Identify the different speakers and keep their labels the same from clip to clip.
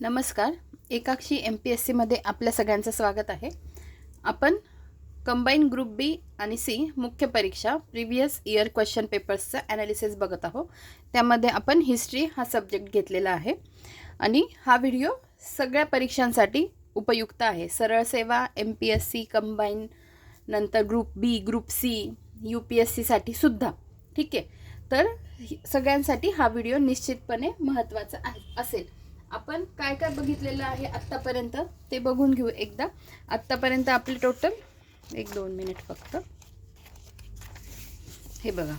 Speaker 1: नमस्कार. एकाक्षी M P S सीमध्ये आपल्या सगळ्यांचं स्वागत आहे. आपण कंबाईन ग्रुप बी आणि सी मुख्य परीक्षा प्रिव्हियस इयर क्वेश्चन पेपर्सचं ॲनालिसिस बघत आहोत. त्यामध्ये आपण हिस्ट्री हा सब्जेक्ट घेतलेला आहे. आणि हा व्हिडिओ सगळ्या परीक्षांसाठी उपयुक्त आहे. सरळ सेवा M P S C combine नंतर group B group C U P S सीसाठी सुद्धा. ठीक आहे? तर सगळ्यांसाठी हा व्हिडिओ निश्चितपणे महत्त्वाचा आहे असेल. आपण काय काय बघितलेलं आहे आत्तापर्यंत ते बघून घेऊ एकदा. आत्तापर्यंत आपले टोटल एक दोन मिनिट फक्त. हे बघा.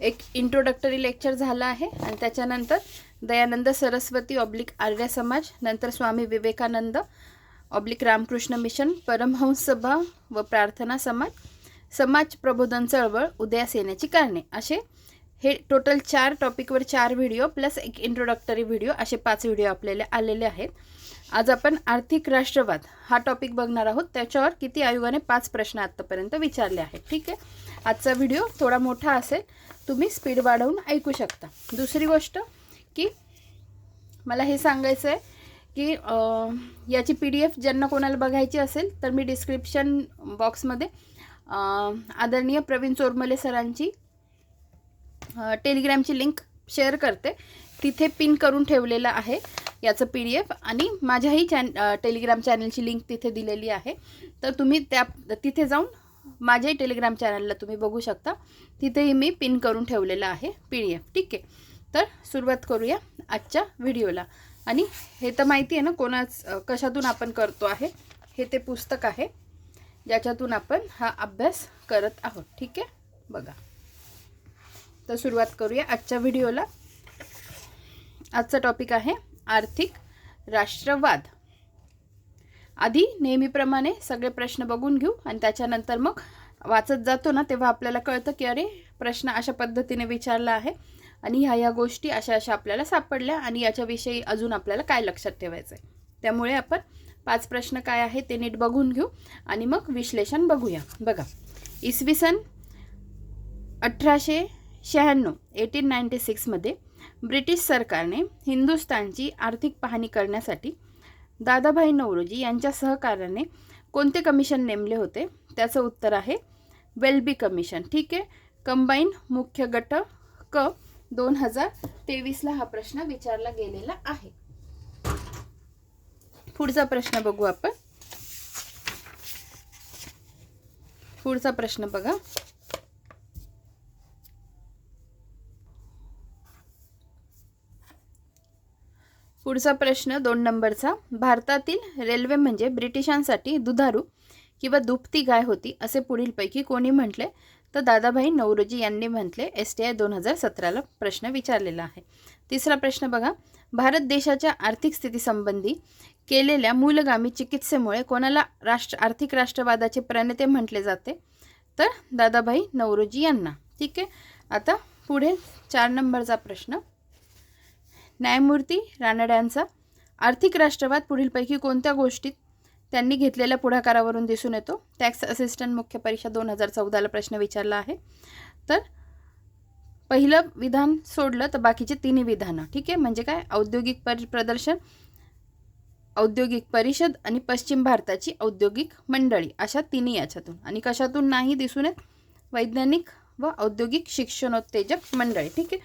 Speaker 1: एक इंट्रोडक्टरी लेक्चर झालं आहे आणि त्याच्यानंतर दयानंद सरस्वती ऑब्लिक आर्य समाज नंतर स्वामी विवेकानंद ऑब्लिक रामकृष्ण मिशन परमहंस सभा व प्रार्थना समाज समाज प्रबोधन चळवळ उदयास येण्याची कारणे असे हे टोटल चार टॉपिकवर चार व्हिडिओ प्लस एक इंट्रोडक्टरी व्हिडिओ असे पाच व्हिडिओ आपल्याला आलेले आहेत. आज आपण आर्थिक राष्ट्रवाद हा टॉपिक बघणार आहोत. त्याच्यावर किती आयोगाने पाच प्रश्न आत्तापर्यंत विचारले आहेत. ठीक आहे? आजचा व्हिडिओ थोडा मोठा असेल. तुम्ही स्पीड वाढवून ऐकू शकता. दुसरी गोष्ट की मला हे सांगायचं आहे की याची पी डी एफ ज्यांना कोणाला बघायची असेल तर मी डिस्क्रिप्शन बॉक्समध्ये आदरणीय प्रवीण चोरमले सरांची टेलिग्रॅमची लिंक शेअर करते. तिथे पिन करून ठेवलेलं आहे याचं पी डी एफ आणि माझ्याही चॅन टेलिग्राम चॅनलची लिंक तिथे दिलेली आहे. तर तुम्ही त्या तिथे जाऊन माझ्याही टेलिग्राम चॅनलला तुम्ही बघू शकता. तिथेही मी पिन करून ठेवलेलं आहे पी डी एफ ठीक आहे? तर सुरुवात करूया आजच्या व्हिडिओला आणि हे तर माहिती आहे ना कोणाच कशातून आपण करतो आहे? हे ते पुस्तक आहे ज्याच्यातून आपण हा अभ्यास करत आहोत. ठीक आहे? बघा. तर सुरुवात करूया आजच्या व्हिडिओला. आजचा टॉपिक आहे आर्थिक राष्ट्रवाद. आधी नेहमीप्रमाणे सगळे प्रश्न बघून घेऊ आणि त्याच्यानंतर मग वाचत जातो ना तेव्हा आपल्याला कळतं की अरे प्रश्न अशा पद्धतीने विचारला आहे आणि ह्या ह्या गोष्टी अशा अशा आपल्याला सापडल्या आणि याच्याविषयी अजून आपल्याला काय लक्षात ठेवायचं आहे. त्यामुळे आपण पाच प्रश्न काय आहे ते नीट बघून घेऊ आणि मग विश्लेषण बघूया. बघा इसवी सन अठराशे शहाण्णव एटीन नाईन्टी सिक्समध्ये ब्रिटिश सरकारने हिंदुस्थानची आर्थिक पाहणी करण्यासाठी दादाभाई नौरोजी यांच्या सहकार्याने कोणते कमिशन नेमले होते? त्याचं उत्तर आहे वेल्बी कमिशन ठीक आहे कंबाईन मुख्य गट क दोन हजार तेवीसला हा प्रश्न विचारला गेलेला आहे. पुढचा प्रश्न बघू आपण. पुढचा प्रश्न बघा. पुढचा प्रश्न दोन नंबरचा. भारतातील रेल्वे म्हणजे ब्रिटिशांसाठी दुधारू किंवा दुभती गाय होती असे पुढीलपैकी कोणी म्हटले? तर दादाभाई नवरोजी यांनी म्हटले एस टी आय दोन हजार सतराला प्रश्न विचारलेला आहे. तिसरा प्रश्न बघा. भारत देशाच्या आर्थिक स्थितीसंबंधी केलेल्या मूलगामी चिकित्सेमुळे कोणाला राष्ट्र आर्थिक राष्ट्रवादाचे प्रणेते म्हटले जाते? तर दादाभाई नवरोजी यांना. ठीक आहे? आता पुढे चार नंबरचा प्रश्न. न्यायमूर्ती रानड्यांचा आर्थिक राष्ट्रवाद पुढीलपैकी कोणत्या गोष्टीत त्यांनी घेतलेल्या पुढाकारावरून दिसून येतो? टॅक्स असिस्टंट मुख्य परीक्षा दोन हजार चौदाला प्रश्न विचारला आहे. तर पहिलं विधान सोडलं तर बाकीचे तिन्ही विधानं. ठीक आहे? म्हणजे काय? औद्योगिक पर प्रदर्शन औद्योगिक परिषद आणि पश्चिम भारताची औद्योगिक मंडळी अशा तिन्ही याच्यातून. आणि कशातून नाही दिसून येत? वैज्ञानिक व औद्योगिक शिक्षणोत्तेजक मंडळी. ठीक आहे?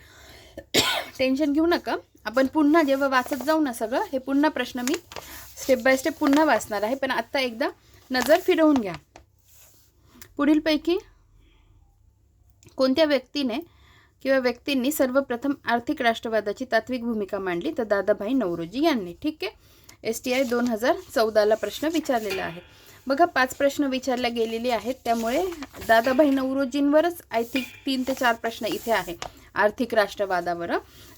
Speaker 1: टेन्शन घेऊ नका. आपण पुन्हा जेव्हा वाचत जाऊ ना सगळं हे पुन्हा प्रश्न मी स्टेप बाय स्टेप पुन्हा वाचणार आहे. पण आत्ता एकदा नजर फिरवून घ्या. पुढीलपैकी कोणत्या व्यक्तीने किंवा व्यक्तींनी सर्वप्रथम आर्थिक राष्ट्रवादाची तात्विक भूमिका मांडली? तर दादाभाई नवरोजी यांनी. ठीक आहे? एस टी आय दोन हजार चौदाला प्रश्न विचारलेला आहे. बघा पाच प्रश्न विचारले गेलेले आहेत. त्यामुळे दादाभाई नवरोजींवरच आय थिंक तीन ते चार प्रश्न इथे आहे. आर्थिक राष्ट्रवादावर.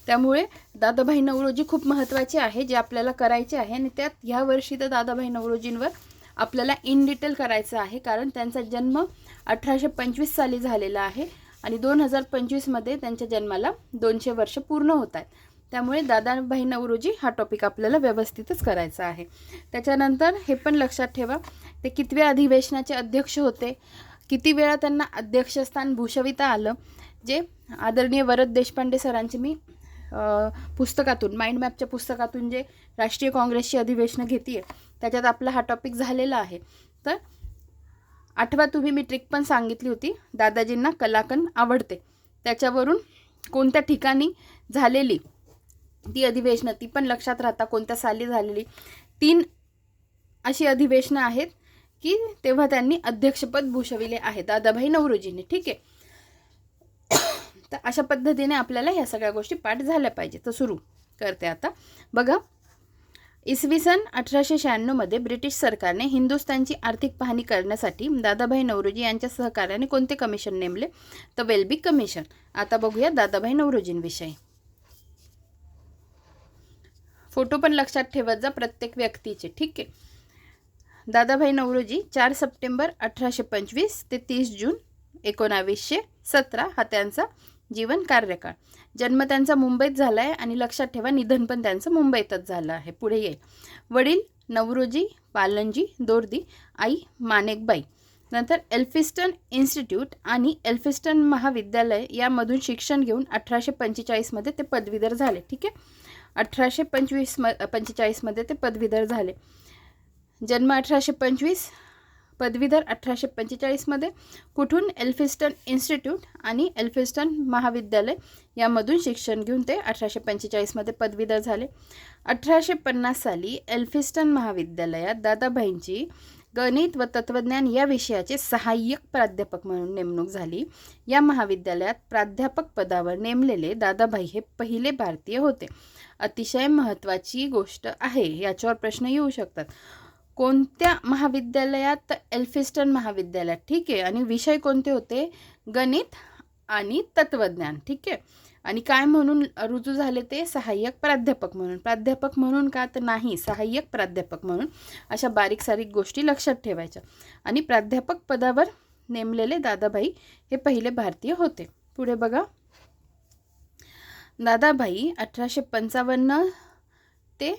Speaker 1: त्यामुळे दादाभाई नवरोजी खूप महत्त्वाचे आहे जे आपल्याला करायचे आहे. आणि त्यात ह्या वर्षी तर दादाभाई नवरोजींवर आपल्याला इन डिटेल करायचं आहे कारण त्यांचा जन्म अठराशे पंचवीस साली झालेला आहे. आणि दोन हजार पंचवीसमध्ये त्यांच्या जन्माला दोनशे वर्ष पूर्ण होत आहेत. त्यामुळे दादाभाई नवरोजी हा टॉपिक आपल्याला व्यवस्थितच करायचा आहे. त्याच्यानंतर हे पण लक्षात ठेवा ते कितव्या अधिवेशनाचे अध्यक्ष होते. किती वेळा त्यांना अध्यक्षस्थान भूषविता आलं. जे आदरणीय वरद देशपांडे सरांचे मी पुस्तकातून माइंड मॅपच्या पुस्तकातून जे राष्ट्रीय काँग्रेसची अधिवेशनं घेते त्याच्यात आपला हा टॉपिक झालेला आहे. तर आठवा तुम्ही मी ट्रिक पण सांगितली होती दादाजींना कलाकन आवडते. त्याच्यावरून कोणत्या ठिकाणी झालेली ती अधिवेशनं ती पण लक्षात राहता कोणत्या साली झालेली. तीन अशी अधिवेशनं आहेत की तेव्हा त्यांनी अध्यक्षपद भूषविले आहे दादाभाई नवरोजींनी ठीक आहे? तर अशा पद्धतीने आपल्याला ह्या सगळ्या गोष्टी पाठ झाल्या पाहिजे तर सुरू करते आता. बघा इसवी सन अठराशे शहाण्णवमध्ये ब्रिटिश सरकारने हिंदुस्थानची आर्थिक पाहणी करण्यासाठी दादाभाई नवरोजी यांच्या सहकार्याने कोणते कमिशन नेमले? तर वेलबी कमिशन आता बघूया दादाभाई नवरोजींविषयी. फोटो पण लक्षात ठेवत जा प्रत्येक व्यक्तीचे ठीक आहे? दादाभाई नवरोजी चार सप्टेंबर अठराशे पंचवीस ते तीस जून एकोणावीसशे सतरा हा त्यांचा जीवन कार्यकाळ. जन्म त्यांचा मुंबईत झाला आहे आणि लक्षात ठेवा निधन पण त्यांचं मुंबईतच झालं आहे. पुढे येईल. वडील नवरोजी पालनजी दोर्दी आई मानेकबाई. नंतर एल्फिस्टन इन्स्टिट्यूट आणि एल्फिस्टन महाविद्यालय यामधून शिक्षण घेऊन अठराशे पंचेचाळीसमध्ये ते पदवीधर झाले. ठीक आहे? अठराशे पंचवीस म पंचेचाळीसमध्ये ते पदवीधर झाले. जन्म अठराशे पंचवीस पदवीधर अठराशे पंचेचाळीसमध्ये कुठून एल्फिस्टन इन्स्टिट्यूट आणि एल्फिस्टन महाविद्यालय यामधून शिक्षण घेऊन ते अठराशे पंचेचाळीसमध्ये पदवीधर झाले. अठराशे पन्नास साली एल्फिस्टन महाविद्यालयात दादाभाईंची गणित व तत्त्वज्ञान या विषयाचे सहाय्यक प्राध्यापक म्हणून नेमणूक झाली. या महाविद्यालयात प्राध्यापक पदावर नेमलेले दादाभाई हे पहिले भारतीय होते. अतिशय महत्त्वाची गोष्ट आहे याच्यावर प्रश्न येऊ शकतात. कोणत्या महाविद्यालयात एल्फिस्टन महाविद्यालयात ठीक आहे? आणि विषय कोणते होते? गणित आणि तत्त्वज्ञान ठीक आहे? आणि काय म्हणून रुजू झाले ते? सहाय्यक प्राध्यापक म्हणून. प्राध्यापक म्हणून का तर नाही सहाय्यक प्राध्यापक म्हणून. अशा बारीक सारीक गोष्टी लक्षात ठेवायच्या. आणि प्राध्यापक पदावर नेमलेले दादाभाई हे पहिले भारतीय होते. पुढे बघा. दादाभाई अठराशे पंचावन्न ते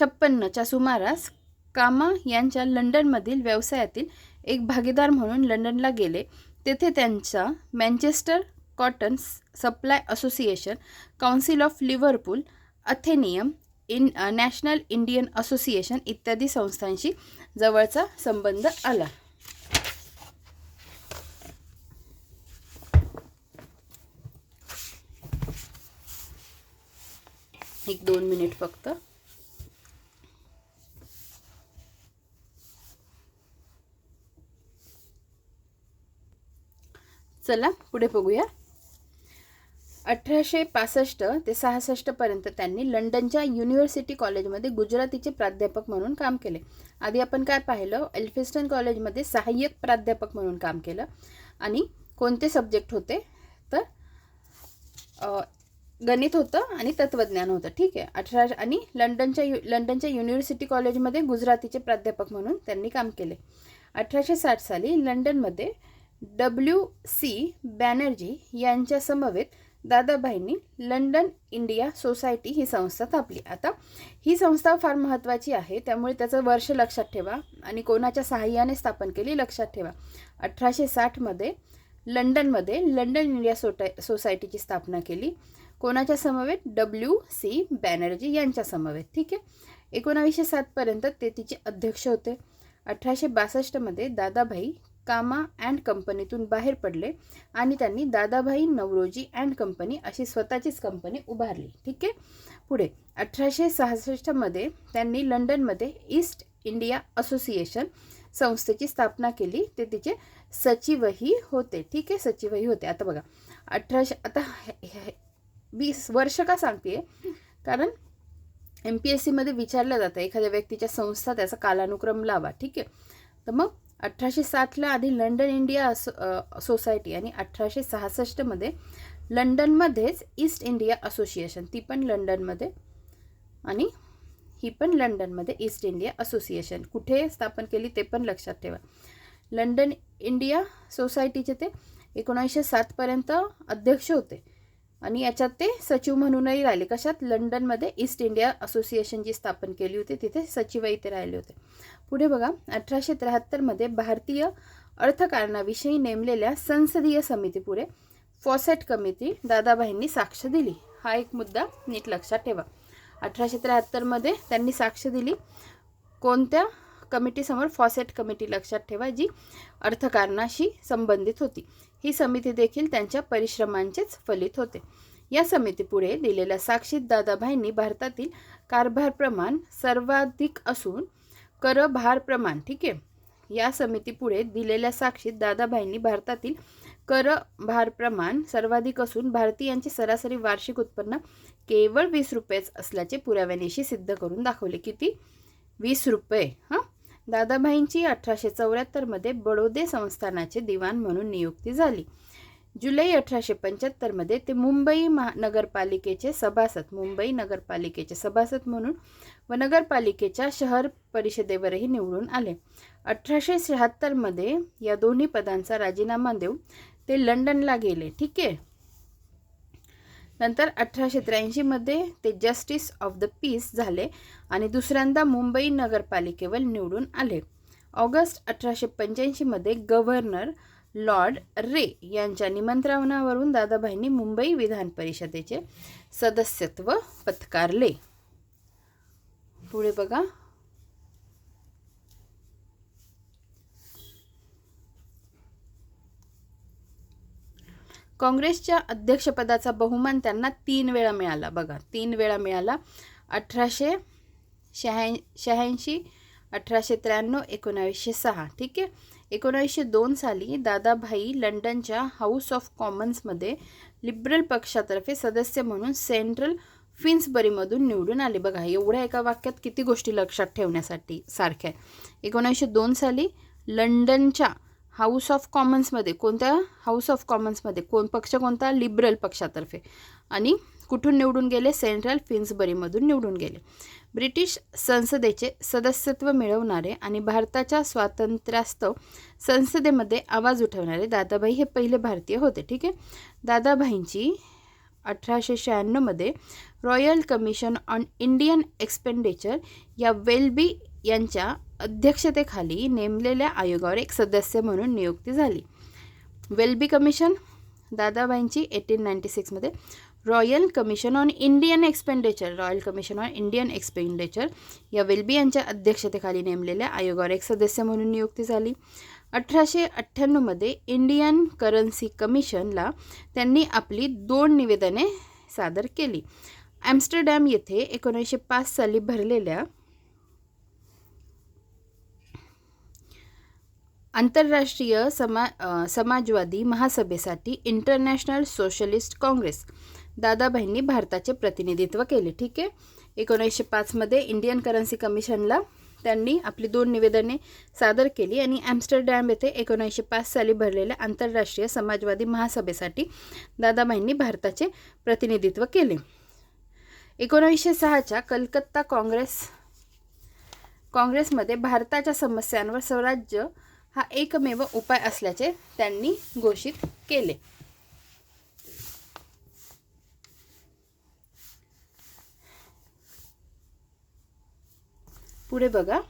Speaker 1: छप्पन्नच्या सुमारास कामा यांच्या लंडनमधील व्यवसायातील एक भागीदार म्हणून लंडनला गेले. तेथे त्यांचा Manchester cotton supply association council of Liverpool athenaeum in national Indian association इत्यादी संस्थांशी जवळचा संबंध आला. एक दोन मिनिट फक्त. चला पुढे बघूया. अठराशे पासष्ट ते सहासष्टपर्यंत त्यांनी लंडनच्या युनिव्हर्सिटी कॉलेजमध्ये गुजरातीचे प्राध्यापक म्हणून काम केले. आधी आपण काय पाहिलं? एल्फिस्टन कॉलेजमध्ये सहाय्यक प्राध्यापक म्हणून काम केलं. आणि कोणते सब्जेक्ट होते? तर गणित होतं आणि तत्त्वज्ञान होतं. ठीक आहे. अठरा आणि लंडनच्या यु लंडनच्या युनिव्हर्सिटी कॉलेजमध्ये गुजरातीचे प्राध्यापक म्हणून त्यांनी काम केले. अठराशे साठ साली लंडनमध्ये डब्ल्यू सी बॅनर्जी यांच्या समवेत दादाभाईंनी लंडन इंडिया सोसायटी ही संस्था स्थापली आता ही संस्था फार महत्त्वाची आहे त्यामुळे त्याचं वर्ष लक्षात ठेवा आणि कोणाच्या सहाय्याने स्थापन केली लक्षात ठेवा. अठराशे साठमध्ये लंडनमध्ये लंडन इंडिया सोटा सोसायटीची स्थापना केली. कोणाच्या समवेत? डब्ल्यू सी बॅनर्जी यांच्या समवेत. ठीक आहे? एकोणावीसशे सातपर्यंत ते तिचे अध्यक्ष होते. अठराशे बासष्टमध्ये दादाभाई कामा अँड कंपनीतून बाहेर पडले आणि त्यांनी दादाभाई नवरोजी अँड कंपनी अशी स्वतःचीच कंपनी उभारली. ठीक आहे? पुढे. अठराशे सहासष्टमध्ये त्यांनी लंडनमध्ये ईस्ट इंडिया असोसिएशन संस्थेची स्थापना केली. ते तिचे सचिवही होते. ठीक आहे? सचिवही होते. आता बघा. अठराशे आता हे- हे- वीस वर्ष का सांगते कारण एम पी एस सीमध्ये विचारलं जातं. एखाद्या व्यक्तीच्या संस्था त्याचा कालानुक्रम लावा. ठीक आहे? तर मग अठराशे साठला आधी लंडन इंडिया असो सोसायटी आणि अठराशे सहासष्टमध्ये लंडनमध्येच ईस्ट इंडिया असोसिएशन ती पण लंडनमध्ये आणि ही पण लंडनमध्ये ईस्ट इंडिया असोसिएशन. कुठे स्थापन केली ते पण लक्षात ठेवा. लंडन इंडिया सोसायटीचे ते एकोणीसशे सातपर्यंत अध्यक्ष होते. आणि याच्यात ते सचिव म्हणूनही राहिले. कशात? लंडनमध्ये ईस्ट इंडिया असोसिएशन जी स्थापन केली होती तिथे सचिवही ते राहिले होते. पुढे बघा अठराशे त्र्याहत्तरमध्ये भारतीय अर्थकारणाविषयी नेमलेल्या संसदीय समितीपुढे फॉसेट कमिटी दादाबाईंनी साक्ष दिली. हा एक मुद्दा नीट लक्षात ठेवा. अठराशे त्र्याहत्तरमध्ये त्यांनी साक्ष दिली. कोणत्या कमिटीसमोर फॉसेट कमिटी लक्षात ठेवा जी अर्थकारणाशी संबंधित होती. ही समिती देखील त्यांच्या परिश्रमांचेच फलित होते. या समितीपुढे दिलेल्या साक्षीत दादाभाईंनी भारतातील कारभार प्रमाण सर्वाधिक असून कर भार प्रमाण ठीक आहे. या समितीपुढे दिलेल्या साक्षीत दादाभाईंनी भारतातील कर भार प्रमाण सर्वाधिक असून भारतीयांचे सरासरी वार्षिक उत्पन्न केवळ वीस रुपयेच असल्याचे पुराव्यानिशी सिद्ध करून दाखवले. किती? वीस रुपये हां? दादाभाईंची अठराशे चौऱ्याहत्तरमध्ये बडोदे संस्थानाचे दिवाण म्हणून नियुक्ती झाली. जुलै अठराशे पंच्याहत्तरमध्ये ते मुंबई महानगरपालिकेचे सभासद मुंबई नगरपालिकेचे सभासद म्हणून व नगरपालिकेच्या शहर परिषदेवरही निवडून आले. अठराशे शहात्तरमध्ये या दोन्ही पदांचा राजीनामा देऊन ते लंडनला गेले. ठीक आहे? नंतर अठराशे त्र्याऐंशीमध्ये ते जस्टिस ऑफ द पीस झाले आणि दुसऱ्यांदा मुंबई नगरपालिकेवर निवडून आले. ऑगस्ट अठराशे पंच्याऐंशीमध्ये गव्हर्नर लॉर्ड रे यांच्या निमंत्रणावरून दादाभाईंनी मुंबई विधान परिषदेचे सदस्यत्व पत्कारले. पुढे बघा. काँग्रेसच्या अध्यक्षपदाचा बहुमान त्यांना तीन वेळा मिळाला. बघा तीन वेळा मिळाला. अठराशे शहाऐं शहाऐंशी अठराशे त्र्याण्णव एकोणावीसशे सहा. ठीक आहे? एकोणावीसशे दोन साली दादाभाई लंडनच्या हाऊस ऑफ कॉमन्समध्ये लिबरल पक्षातर्फे सदस्य म्हणून सेंट्रल फिन्सबरीमधून निवडून आले. बघा एवढ्या एका वाक्यात किती गोष्टी लक्षात ठेवण्यासाठी सारख्या आहे एकोणीसशे दोन साली लंडनच्या हाऊस ऑफ कॉमन्समध्ये कोणत्या? हाऊस ऑफ कॉमन्समध्ये कोण पक्ष कोणता? लिबरल पक्षातर्फे. आणि कुठून निवडून गेले? सेंट्रल फिन्सबरीमधून निवडून गेले. ब्रिटिश संसदेचे सदस्यत्व मिळवणारे आणि भारताच्या स्वातंत्र्यास्तव संसदेमध्ये आवाज उठवणारे दादाभाई हे पहिले भारतीय होते ठीक आहे? दादाभाईंची अठराशे शहाण्णवमध्ये royal commission on Indian expenditure या वेलबी यांच्या अध्यक्षतेखाली नेमलेल्या आयोगावर एक सदस्य म्हणून नियुक्ती झाली. वेल्बी कमिशन दादाबाईंची eighteen ninety सिक्समध्ये royal commission on Indian expenditure royal commission on Indian expenditure या वेल्बी यांच्या अध्यक्षतेखाली नेमलेल्या आयोगावर एक सदस्य म्हणून नियुक्ती झाली. अठराशे अठ्ठ्याण्णवमध्ये इंडियन करन्सी कमिशनला त्यांनी आपली दोन निवेदने सादर केली. ॲम्स्टरडॅम येथे एकोणीसशे पाच साली भरलेल्या आंतरराष्ट्रीय समा समाजवादी महासभेसाठी इंटरनॅशनल सोशलिस्ट काँग्रेस. दादाभाईंनी भारताचे प्रतिनिधित्व केले ठीक आहे? एकोणीसशे पाचमध्ये इंडियन करन्सी कमिशनला त्यांनी आपली दोन निवेदने सादर केली आणि ॲम्स्टरडॅम येथे एकोणीसशे पाच साली भरलेल्या आंतरराष्ट्रीय समाजवादी महासभेसाठी दादाभाईंनी भारताचे प्रतिनिधित्व केले. एकोणीसशे सहाच्या कलकत्ता काँग्रेस काँग्रेसमध्ये भारताच्या समस्यांवर स्वराज्य हा एकमेव उपाय असल्याचे त्यांनी घोषित केले. पुढे बघा.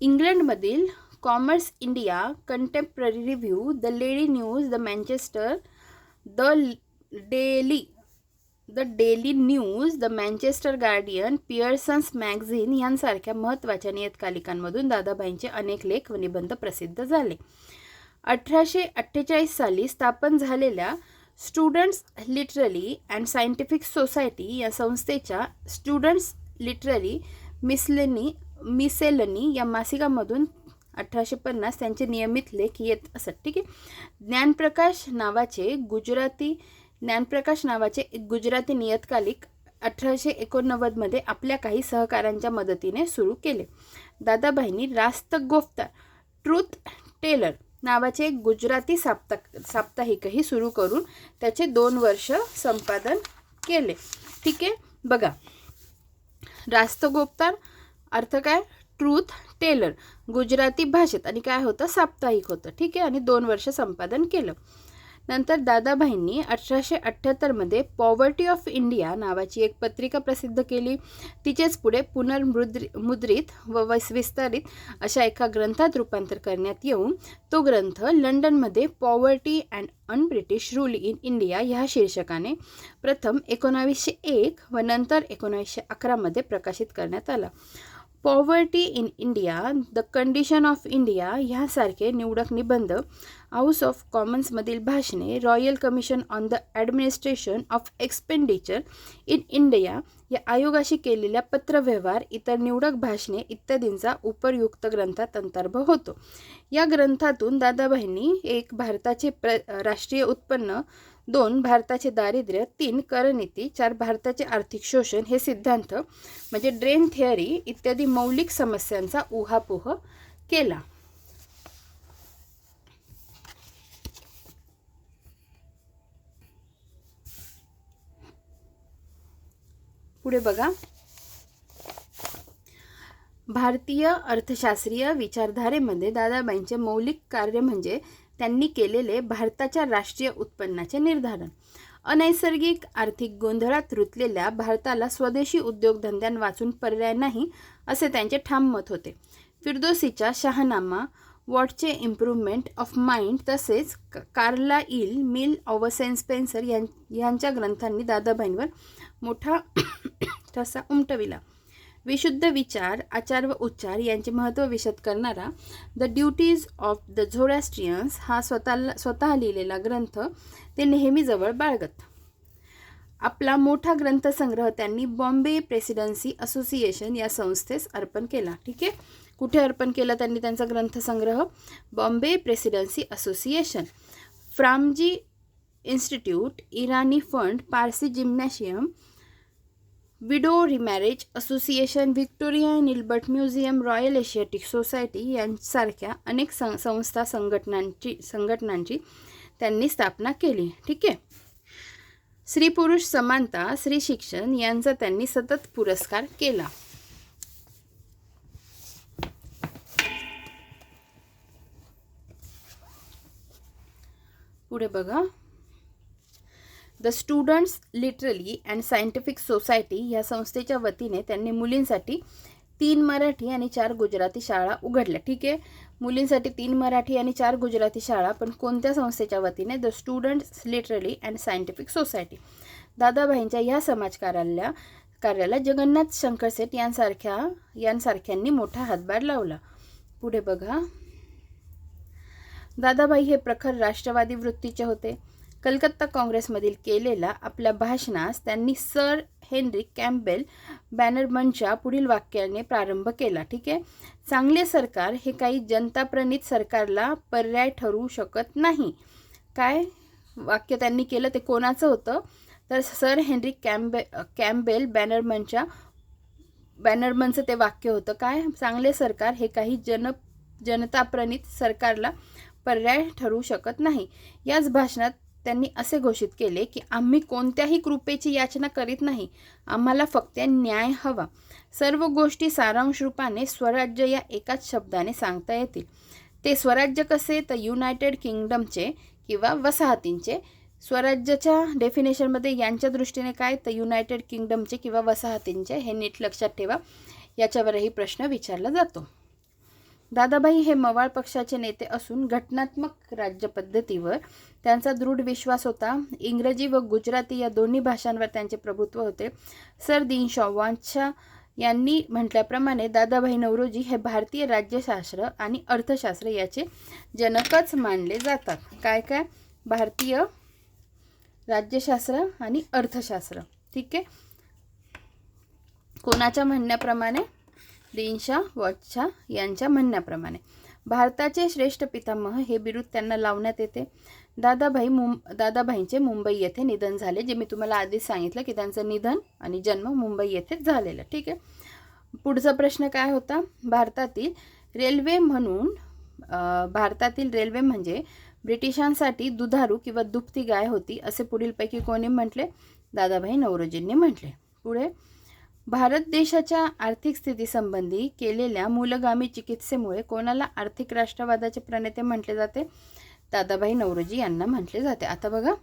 Speaker 1: इंग्लंडमधील commerce India contemporary review the lady news the Manchester the daily the daily news the Manchester guardian Pearson's magazine यांसारख्या महत्त्वाच्या नियतकालिकांमधून दादाबाईंचे अनेक लेख व निबंध प्रसिद्ध झाले. अठराशे अठ्ठेचाळीस साली स्थापन झालेल्या students literary and scientific society या संस्थेच्या स्टुडंट्स लिटररी मिसलेनी मिसेलनी या मासिकामधून अठराशे पन्नास त्यांचे नियमित लेख येत असत. ठीक आहे? ज्ञानप्रकाश नावाचे गुजराती ज्ञानप्रकाश नावाचे एक गुजराती नियतकालिक अठराशे एकोणनव्वदमध्ये आपल्या काही सहकाऱ्यांच्या मदतीने सुरू केले. दादाबाईंनी रास्त गोफ्तार ट्रूथ टेलर नावाचे एक गुजराती साप्ताह साप्ताहिकही सुरू करून त्याचे दोन वर्ष संपादन केले. ठीक आहे? बघा. रास्त गोप्तार अर्थ काय? ट्रूथ टेलर गुजराती भाषेत आणि काय होतं? साप्ताहिक होतं. ठीक आहे? आणि दोन वर्ष संपादन केलं. नंतर दादाभाईंनी अठराशे अठ्ठ्याहत्तरमध्ये पॉवर्टी ऑफ इंडिया नावाची एक पत्रिका प्रसिद्ध केली. तिचेच पुढे पुनर्मुद्रि मुद्रित व वस विस्तारित अशा एका ग्रंथात रूपांतर करण्यात येऊन तो ग्रंथ लंडनमध्ये poverty and un-British rule in India ह्या शीर्षकाने प्रथम एकोणावीसशे एक व नंतर एकोणावीसशे अकरामध्ये प्रकाशित करण्यात आला. Poverty in India the condition of India ह्यासारखे निवडक निबंध हाऊस ऑफ कॉमन्समधील भाषणे royal commission on the administration of expenditure in India या आयोगाशी केलेल्या पत्रव्यवहार इतर निवडक भाषणे इत्यादींचा उपयुक्त ग्रंथात अंतर्भव होतो. या ग्रंथातून दादाबाईंनी एक भारताचे प्र राष्ट्रीय उत्पन्न दोन भारताचे दारिद्र्य तीन करनीती चार भारताचे आर्थिक शोषण हे सिद्धांत म्हणजे ड्रेन थिअरी इत्यादी मौलिक समस्यांचा उहापोह केला. पुढे बघा. भारतीय अर्थशास्त्रीय विचारधारेमध्ये दादाबाईंचे मौलिक कार्य म्हणजे त्यांनी केलेले भारताच्या राष्ट्रीय उत्पन्नाचे निर्धारण. अनैसर्गिक आर्थिक गोंधळात रुतलेल्या भारताला स्वदेशी उद्योगधंद्यां वाचून पर्याय नाही असे त्यांचे ठाम मत होते. फिरदोसीच्या शहानामा वॉटचे इम्प्रूव्हमेंट ऑफ माइंड तसेच कार्ला इल मिल ऑवसेन स्पेन्सर यां यांच्या ग्रंथांनी दादाबाईंवर मोठा ठसा उमटविला. विशुद्ध विचार आचार व उच्चार यांचे महत्त्व विशद करणारा the duties of the Zoroastrians हा स्वतःला स्वतः लिहिलेला ग्रंथ ते नेहमी जवळ बाळगत. आपला मोठा ग्रंथसंग्रह त्यांनी बॉम्बे प्रेसिडन्सी असोसिएशन या संस्थेस अर्पण केला. ठीक आहे? कुठे अर्पण केला त्यांनी त्यांचा ग्रंथसंग्रह? Bombay presidency association. Framji institute Irani fund Parsi gymnasium widow remarriage association Victoria Albert museum royal Asiatic society यांसारख्या अनेक सं संस्था संघटनांची संघटनांची त्यांनी स्थापना केली. ठीक आहे? स्त्री पुरुष समानता स्त्री शिक्षण यांचा त्यांनी सतत पुरस्कार केला. पुढे बघा. The students literary and scientific society या संस्थेच्या वतीने त्यांनी मुलींसाठी तीन मराठी आणि चार गुजराती शाळा उघडल्या. ठीक आहे? मुलींसाठी तीन मराठी आणि चार गुजराती शाळा पण कोणत्या संस्थेच्या वतीने? The students literary and scientific society. दादाभाईंच्या या समाजकार्याला कार्याला जगन्नाथ शंकरसेठ यांसारख्या यांसारख्यांनी मोठा हातभार लावला. पुढे बघा. दादाभाई हे प्रखर राष्ट्रवादी वृत्तीचे होते. कलकत्ता काँग्रेसमधील केलेल्या आपल्या भाषणास त्यांनी सर हेनरी कॅम्पबेल बॅनरमनच्या पुढील वाक्याने प्रारंभ केला ठीक आहे? चांगले सरकार हे काही जनताप्रणित सरकारला पर्याय ठरू शकत नाही. काय वाक्य त्यांनी केलं ते कोणाचं होतं? तर सर हेनरी कॅम्बे कॅम्बेल बॅनरमनच्या बॅनरमनचं ते वाक्य होतं. काय? चांगले सरकार हे काही जन जनताप्रणित सरकारला पर्याय ठरू शकत नाही. याच भाषणात त्यांनी असे घोषित केले की आम्ही कोणत्याही कृपेची याचना करीत नाही. आम्हाला फक्त न्याय हवा. सर्व गोष्टी सारांश रूपाने स्वराज्य या एकाच शब्दाने सांगता येतील. ते स्वराज्य कसे? तर युनायटेड किंगडमचे किंवा वसाहतींचे. स्वराज्याच्या डेफिनेशनमध्ये यांच्या दृष्टीने काय? तर युनायटेड किंगडमचे किंवा वसाहतींचे हे नीट लक्षात ठेवा. याच्यावरही प्रश्न विचारला जातो. दादाभाई हे मवाळ पक्षाचे नेते असून घटनात्मक राज्यपद्धतीवर त्यांचा दृढ विश्वास होता. इंग्रजी व गुजराती या दोन्ही भाषांवर त्यांचे प्रभुत्व होते. सर दिनशॉ वांछा यांनी म्हटल्याप्रमाणे दादाभाई नवरोजी हे भारतीय राज्यशास्त्र आणि अर्थशास्त्र याचे जनकच मानले जातात. काय काय? भारतीय राज्यशास्त्र आणि अर्थशास्त्र. ठीक आहे? कोणाच्या म्हणण्याप्रमाणे? दिनशा वॉटशा यांच्या म्हणण्याप्रमाणे. भारताचे श्रेष्ठ पितामह हे बिरुद त्यांना लावण्यात येते. दादाभाई मुं दादाभाईंचे मुंबई येथे निधन झाले जे मी तुम्हाला आधीच सांगितलं की त्यांचं निधन आणि जन्म मुंबई येथेच झालेलं. ठीक आहे? पुढचा प्रश्न काय होता? भारतातील रेल्वे म्हणून भारतातील रेल्वे म्हणजे ब्रिटिशांसाठी दुधारू किंवा दुभती गाय होती असे पुढीलपैकी कोणी म्हटले? दादाभाई नवरोजींनी म्हटले. पुढे? भारत देशाच्या आर्थिक स्थितीसंबंधी केलेल्या मूलगामी चिकित्सेमुळे कोणाला आर्थिक राष्ट्रवादाचे प्रणेते म्हटले जाते? दादाभाई नवरोजी यांना म्हटले जाते. आता बघा.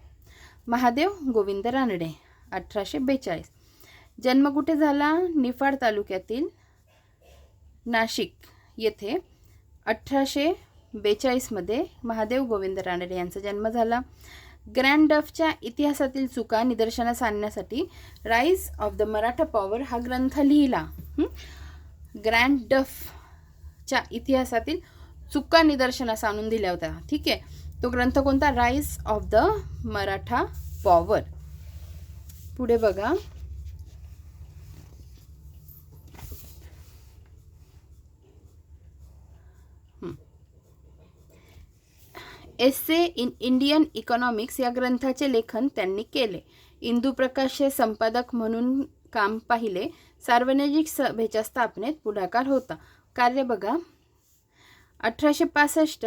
Speaker 1: महादेव गोविंद रानडे अठराशे बेचाळीस. जन्म कुठे झाला? निफाड तालुक्यातील नाशिक येथे अठराशे बेचाळीसमध्ये महादेव गोविंद रानडे यांचा जन्म झाला. ग्रँड डफच्या इतिहासातील चुका निदर्शनास आणण्यासाठी rise of the Maratha power हा ग्रंथ लिहिला. ग्रँड डफच्या इतिहासातील चुका निदर्शनास आणून दिल्या होत्या. ठीक आहे? तो ग्रंथ कोणता? Rise of the Maratha power पुढे बघा. एसे इन इंडियन इकॉनॉमिक्स या ग्रंथाचे लेखन त्यांनी केले. इंदू प्रकाश हे संपादक म्हणून काम पाहिले. सार्वजनिक सभेच्या स्थापनेत पुढाकार होता. कार्य बघा. अठराशे पासष्ट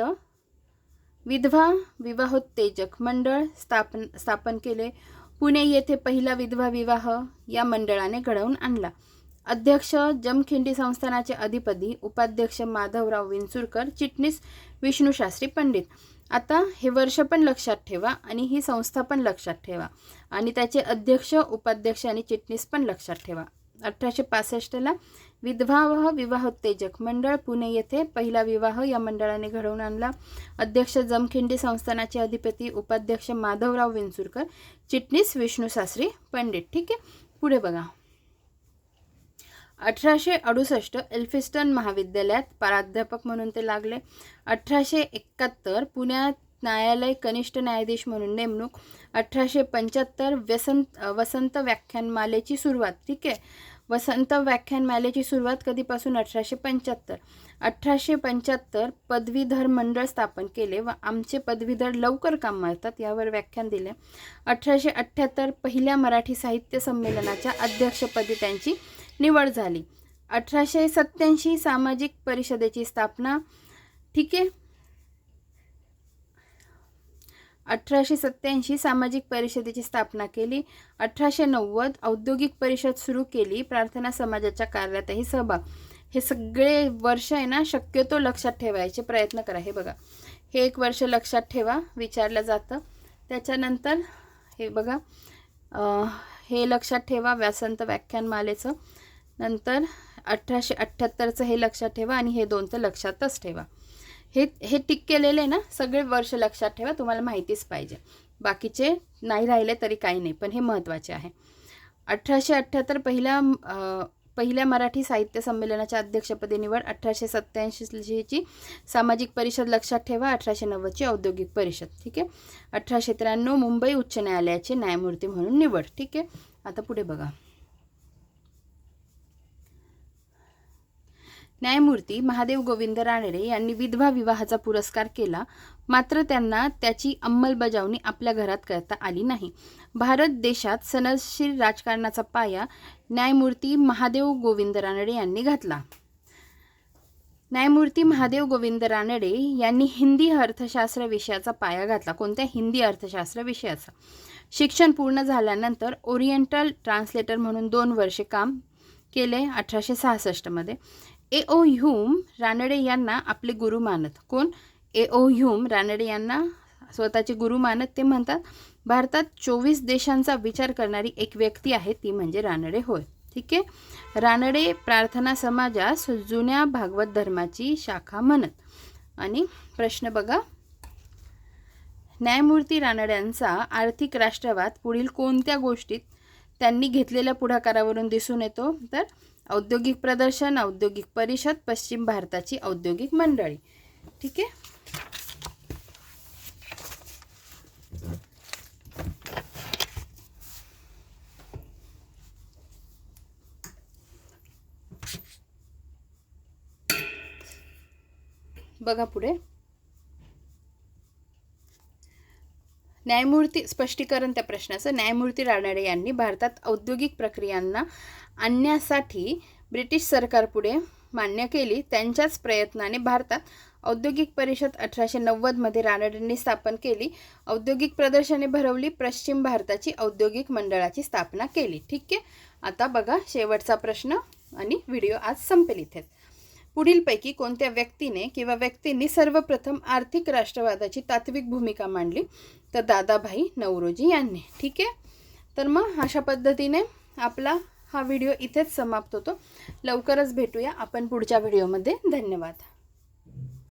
Speaker 1: विधवा विवाहोत्तेजक मंडळ स्थापन स्थापन केले. पुणे येथे पहिला विधवा विवाह या मंडळाने घडवून आणला. अध्यक्ष जमखिंडी संस्थानाचे अधिपती उपाध्यक्ष माधवराव विंचुरकर चिटणीस विष्णूशास्त्री पंडित. आता हे वर्ष पण लक्षात ठेवा आणि ही संस्था पण लक्षात ठेवा. आणि त्याचे अध्यक्ष उपाध्यक्ष आणि चिटणीस पण लक्षात ठेवा. अठराशे पासष्टला विधवावह विवाहोत्तेजक मंडळ पुणे येथे पहिला विवाह या मंडळाने घडवून आणला. अध्यक्ष जमखिंडी संस्थानाचे अधिपती उपाध्यक्ष माधवराव विंचुरकर चिटणीस विष्णू विष्णूशास्त्री पंडित. ठीक आहे? पुढे बघा. अठराशे अडुसष्ट एल्फिस्टन महाविद्यालयात प्राध्यापक म्हणून ते लागले. अठराशे एकाहत्तर पुण्यात न्यायालय कनिष्ठ न्यायाधीश म्हणून नेमणूक. अठराशे पंच्याहत्तर व्यसंत वसंत व्याख्यानमालेची सुरुवात. ठीक आहे? वसंत व्याख्यानमालेची सुरुवात कधीपासून अठराशे पंच्याहत्तर? अठराशे पंच्याहत्तर पदवीधर मंडळ स्थापन केले व आमचे पदवीधर लवकर काम मारतात यावर व्याख्यान दिले. अठराशे अठ्ठ्याहत्तर पहिल्या मराठी साहित्य संमेलनाच्या अध्यक्षपदी त्यांची निवड झाली. अठराशे सत्याऐंशी सामाजिक परिषदेची स्थापना ठीक आहे? अठराशे सत्त्याऐंशी सामाजिक परिषदेची स्थापना केली. अठराशे नव्वद औद्योगिक परिषद सुरू केली. प्रार्थना समाजाच्या कार्यातही सहभाग. हे सगळे वर्ष आहे ना शक्यतो लक्षात ठेवायचे प्रयत्न करा. हे बघा. हे एक वर्ष लक्षात ठेवा विचारलं जातं. त्याच्यानंतर हे बघा. हे लक्षात ठेवा व्यासंत व्याख्यानमालेचं. नंतर अठराशे अठ्ठ्याहत्तरचं हे लक्षात ठेवा आणि हे दोन तर लक्षातच ठेवा. हे हे टिक केलेले ना सगळे वर्ष लक्षात ठेवा तुम्हाला माहितीच पाहिजे. बाकीचे नाही राहिले तरी काही नाही पण हे महत्त्वाचे आहे. अठराशे अठ्ठ्याहत्तर पहिल्या पहिल्या मराठी साहित्य संमेलनाच्या अध्यक्षपदी निवड अठराशे सत्त्याऐंशीची सामाजिक परिषद लक्षात ठेवा अठराशे नव्वदची औद्योगिक परिषद ठीक आहे? अठराशे त्र्याण्णव मुंबई उच्च न्यायालयाचे न्यायमूर्ती म्हणून निवड ठीक आहे? आता पुढे बघा. न्यायमूर्ती महादेव गोविंद रानडे यांनी विधवा विवाहाचा पुरस्कार केला. मात्र त्यांना त्याची अंमलबजावणी आपल्या घरात करता आली नाही. भारत देशात सनदशीर राजकारणाचा पाया न्यायमूर्ती महादेव गोविंद रानडे यांनी घातला. न्यायमूर्ती महादेव गोविंद रानडे यांनी हिंदी अर्थशास्त्र विषयाचा पाया घातला. कोणत्या? हिंदी अर्थशास्त्र विषयाचा. शिक्षण पूर्ण झाल्यानंतर ओरिएंटल ट्रान्सलेटर म्हणून दोन वर्षे काम केले अठराशे सहासष्टमध्ये ए ओ ह्यूम रानडे यांना आपले गुरु मानत. कोण? ए ओ ह्यूम रानडे यांना स्वतःचे गुरु मानत ते म्हणतात भारतात चोवीस देशांचा विचार करणारी एक व्यक्ती आहे ती म्हणजे रानडे होय. ठीक आहे? रानडे प्रार्थना समाजास जुन्या भागवत धर्माची शाखा म्हणत. आणि प्रश्न बघा. न्यायमूर्ती रानड्यांचा आर्थिक राष्ट्रवाद पुढील कोणत्या गोष्टीत त्यांनी घेतलेल्या पुढाकारावरून दिसून येतो. तर औद्योगिक प्रदर्शन औद्योगिक परिषद पश्चिम भारताची औद्योगिक मंडळी. ठीक आहे? बघा पुढे. न्यायमूर्ती स्पष्टीकरण त्या प्रश्नाचं. न्यायमूर्ती रानडे यांनी भारतात औद्योगिक प्रक्रियांना आणण्यासाठी ब्रिटिश सरकारपुढे मान्य केली. त्यांच्याच प्रयत्नाने भारतात औद्योगिक परिषद अठराशे नव्वदमध्ये रानडेंनी स्थापन केली. औद्योगिक प्रदर्शने भरवली. पश्चिम भारताची औद्योगिक मंडळाची स्थापना केली. ठीक आहे? आता बघा शेवटचा प्रश्न आणि व्हिडिओ आज संपेल इथेच. पुढीलपैकी कोणत्या व्यक्तीने किंवा व्यक्तींनी सर्वप्रथम आर्थिक राष्ट्रवादाची तात्विक भूमिका मांडली? तर दादाभाई नवरोजी यांनी. ठीक आहे? तर मग अशा पद्धतीने आपला हा व्हिडिओ इथेच समाप्त होतो. लवकरच भेटूया आपण पुढच्या व्हिडिओमध्ये. धन्यवाद.